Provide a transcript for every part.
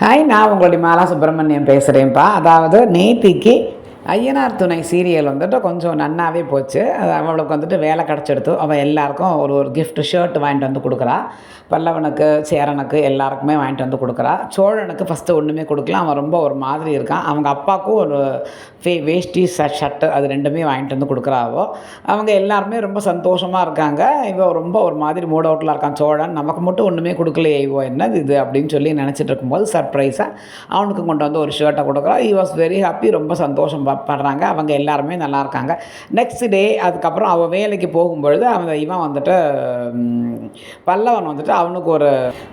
Hi நான் உங்களுடைய மாலா சுப்பிரமணியம் பேசுகிறேன்ப்பா அதாவது நேத்திக்கு ஐயனார் துணை சீரியல் வந்துட்டு கொஞ்சம் நன்னாவே போச்சு. அது அவளுக்கு வந்துட்டு வேலை கிடச்சிடுத்து. அவள் எல்லாருக்கும் ஒரு ஒரு கிஃப்ட் ஷர்ட் வாங்கிட்டு வந்து கொடுக்குறா. பல்லவனுக்கு சேரனுக்கு எல்லாருக்குமே வாங்கிட்டு வந்து கொடுக்குறா. சோழனுக்கு ஃபஸ்ட்டு ஒன்றுமே கொடுக்கல. அவன் ரொம்ப ஒரு மாதிரி இருக்கான். அவங்க அப்பாவுக்கும் ஒரு ஃபே வேஷ்டி ச ஷர்ட்டு அது ரெண்டுமே வாங்கிட்டு வந்து கொடுக்குறாவோ அவங்க எல்லாருமே ரொம்ப சந்தோஷமாக இருக்காங்க. இவன் ரொம்ப ஒரு மாதிரி மூட் அவுட்டில் இருக்கான். சோழன் நமக்கு மட்டும் ஒன்றுமே கொடுக்கலையே இவோ என்னது இது அப்படின்னு சொல்லி நினச்சிட்டு இருக்கும்போது சர்ப்ரைஸாக அவனுக்கு கொண்டு வந்து ஒரு ஷர்ட்டை கொடுக்குறா. ஈ வாஸ் வெரி ஹாப்பி ரொம்ப சந்தோஷம் பண்ணுறாங்க படுறாங்க. அவங்க எல்லாருமே நல்லா இருக்காங்க நெக்ஸ்ட் டே அதுக்கப்புறம் அவள் வேலைக்கு போகும்பொழுது அவன் இவன் வந்துட்டு பல்லவன் வந்துட்டு அவனுக்கு ஒரு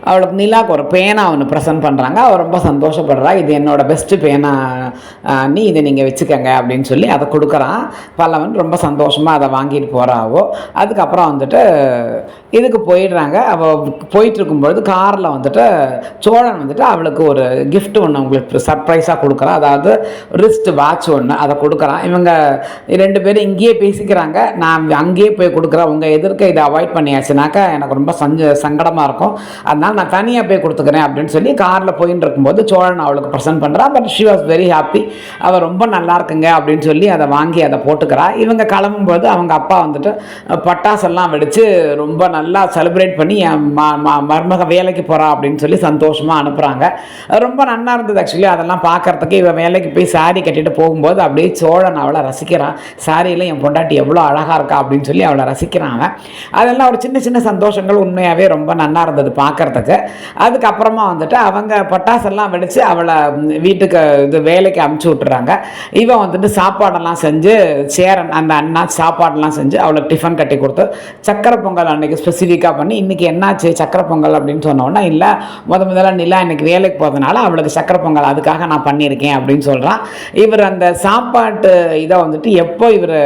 அவளுக்கு நிலாக்கு ஒரு பேனா அவனு ப்ரெசென்ட் பண்ணுறாங்க அவள் ரொம்ப சந்தோஷப்படுறா. இது என்னோட பெஸ்ட்டு பேனா. நீ இதை நீங்கள் வச்சுக்கோங்க அப்படின்னு சொல்லி அதை கொடுக்குறான். பல்லவன் ரொம்ப சந்தோஷமாக அதை வாங்கிட்டு போகிறாவோ அதுக்கப்புறம் வந்துட்டு இதுக்கு போயிடுறாங்க. அவள் போயிட்டு இருக்கும்பொழுது காரில் வந்துட்டு சோழன் வந்துட்டு அவளுக்கு ஒரு கிஃப்ட் ஒன்று உங்களுக்கு சர்ப்ரைஸாக கொடுக்குறான். அதாவது ரிஸ்ட் வாட்ச் ஒன்று அதை கொடுக்குறான் இவங்க ரெண்டு பேரும் இங்கேயே பேசிக்கிறாங்க. நான் அங்கேயே போய் கொடுக்குறேன். உங்கள் எதிர்க்க இதை அவாய்ட் பண்ணியாச்சுனாக்கா எனக்கு ரொம்ப சஞ்ச சங்கடமாக இருக்கும். அதனால் நான் தனியாக போய் கொடுத்துக்கிறேன் அப்படின்னு சொல்லி காரில் போயின்னு இருக்கும்போது சோழன் அவளுக்கு ப்ரெசென்ட் பண்ணுறான் but she was very happy அவள் ரொம்ப நல்லா இருக்குங்க அப்படின்னு சொல்லி அதை வாங்கி அதை போட்டுக்கிறா. இவங்க கிளம்பும்போது அவங்க அப்பா வந்துட்டு பட்டாசெல்லாம் வெடித்து ரொம்ப நல்லா செலிப்ரேட் பண்ணி என் ம- மருமக வேலைக்கு போகிறா அப்படின்னு சொல்லி சந்தோஷமாக அனுப்புகிறாங்க ரொம்ப நல்லா இருந்தது ஆக்சுவலி அதெல்லாம் பார்க்கறதுக்கு இவன் வேலைக்கு போய் சாரி கட்டிட்டு போகும்போது அப்படியே சோழன் அவளை ரசிக்கிறான். சாரியில் என் பொண்டாட்டி எவ்வளோ அழகாக இருக்கா அப்படின்னு சொல்லி அவளை ரசிக்கிறான் அவன். அதெல்லாம் ஒரு சின்ன சின்ன சந்தோஷங்கள் உண்மையாகவே ரொம்ப நல்லா இருந்தது பார்க்குறதுக்கு. அதுக்கப்புறமா வந்துட்டு அவங்க பட்டாசெல்லாம் வெடித்து அவளை வீட்டுக்கு இது வேலைக்கு அமுச்சு விட்டுறாங்க. இவன் வந்துட்டு சாப்பாடெல்லாம் செஞ்சு சேரன் அந்த அண்ணா சாப்பாடெல்லாம் செஞ்சு அவளுக்கு டிஃபன் கட்டி கொடுத்து சக்கரை பொங்கல் அன்னைக்கு ஸ்பெசிஃபிக்காக பண்ணி இன்றைக்கி என்னாச்சு சக்கரை பொங்கல் அப்படின்னு சொன்னோன்னா இல்லை முத முதல்ல நிலா இன்னைக்கு வேலைக்கு போகிறதுனால அவளுக்கு சக்கரை பொங்கல் அதுக்காக நான் பண்ணியிருக்கேன் அப்படின்னு சொல்கிறான் இவர் அந்த சாப்பாட்டு இதை வந்துட்டு எப்போ இவர்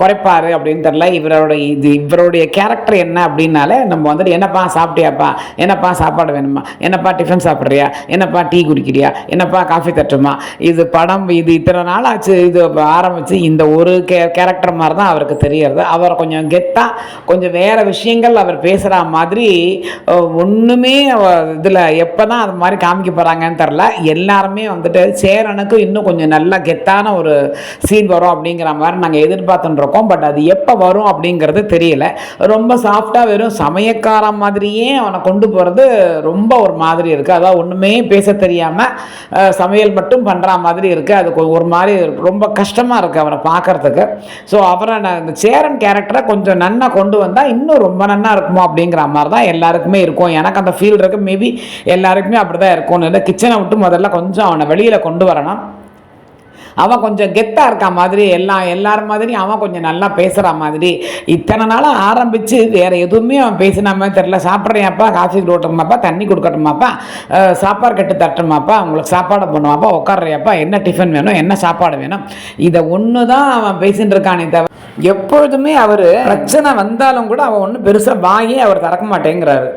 குறைப்பார் அப்படின்னு தெரில இவரோட இது இவருடைய கேரக்டர் என்ன அப்படின்னாலே நம்ம வந்துட்டு என்னப்பா சாப்பிட்டியாப்பா? என்னப்பா சாப்பாடு வேணுமா? என்னப்பா டிஃபன் சாப்பிட்றியா? என்னப்பா டீ குடிக்கிறியா? என்னப்பா காஃபி தட்டுமா? இது படம் இது இத்தனை நாள் ஆச்சு இது ஆரம்பித்து இந்த ஒரு கே கேரக்டர் மாதிரி தான் அவருக்கு தெரியறது. அவர் கொஞ்சம் கெத்தாக கொஞ்சம் வேறு விஷயங்கள் அவர் பேசுகிற மாதிரி ஒன்றுமே இதில் எப்போ தான் அது மாதிரி காமிக்க போகிறாங்கன்னு தெரில எல்லாருமே வந்துட்டு சேரனுக்கு இன்னும் கொஞ்சம் நல்லா கெத்தான ஒரு சீன் வரும் அப்படிங்கிற மாதிரி நாங்கள் எதிர்பார்த்துட்டுருக்கோம். பட் அது எப்போ வரும் அப்படிங்கிறது தெரியல. ரொம்ப சாஃப்டாக வெறும் சமயக்காரன் மாதிரியே அவனை கொண்டு போகிறது ரொம்ப ஒரு மாதிரி இருக்குது அதாவது ஒன்றுமே பேச தெரியாமல் சமையல் மட்டும் பண்ணுற மாதிரி இருக்குது அது ஒரு மாதிரி ரொம்ப கஷ்டமாக இருக்குது அவனை பார்க்கறதுக்கு ஸோ அவரை நான் இந்த சேரன் கேரக்டரை கொஞ்சம் நன்னா கொண்டு வந்தால் இன்னும் ரொம்ப நன்னா இருக்குமோ அப்படிங்கிற மாதிரி தான் எல்லாருக்குமே இருக்கும். எனக்கு அந்த ஃபீல் இருக்குது மேபி எல்லாருக்குமே அப்படி தான் இருக்கும்னு. இல்லை கிச்சனை விட்டு முதல்ல கொஞ்சம் அவனை வெளியில் கொண்டு வரணும். அவன் கொஞ்சம் கெத்தாக இருக்க மாதிரி எல்லாம் எல்லார் மாதிரி அவன் கொஞ்சம் நல்லா பேசுகிற மாதிரி. இத்தனை நாளாக ஆரம்பித்து வேறு எதுவுமே அவன் பேசினாமே தெரில சாப்பிட்றியாப்பா காஃபி கொடுக்கட்டுமாப்பா தண்ணி கொடுக்கட்டுமாப்பா சாப்பாடு கட்டு தட்டுமாப்பா அவங்களுக்கு சாப்பாடு பண்ணுவாப்பா உட்காடுறியாப்பா என்ன டிஃபன் வேணும் என்ன சாப்பாடு வேணும். இதை ஒன்று தான் அவன் பேசிகிட்டு இருக்கானே தவிர எப்பொழுதுமே அவர் பிரச்சனை வந்தாலும் கூட அவன் ஒன்றும் பெருசாக வாயே அவர் திறக்க மாட்டேங்கிறாரு.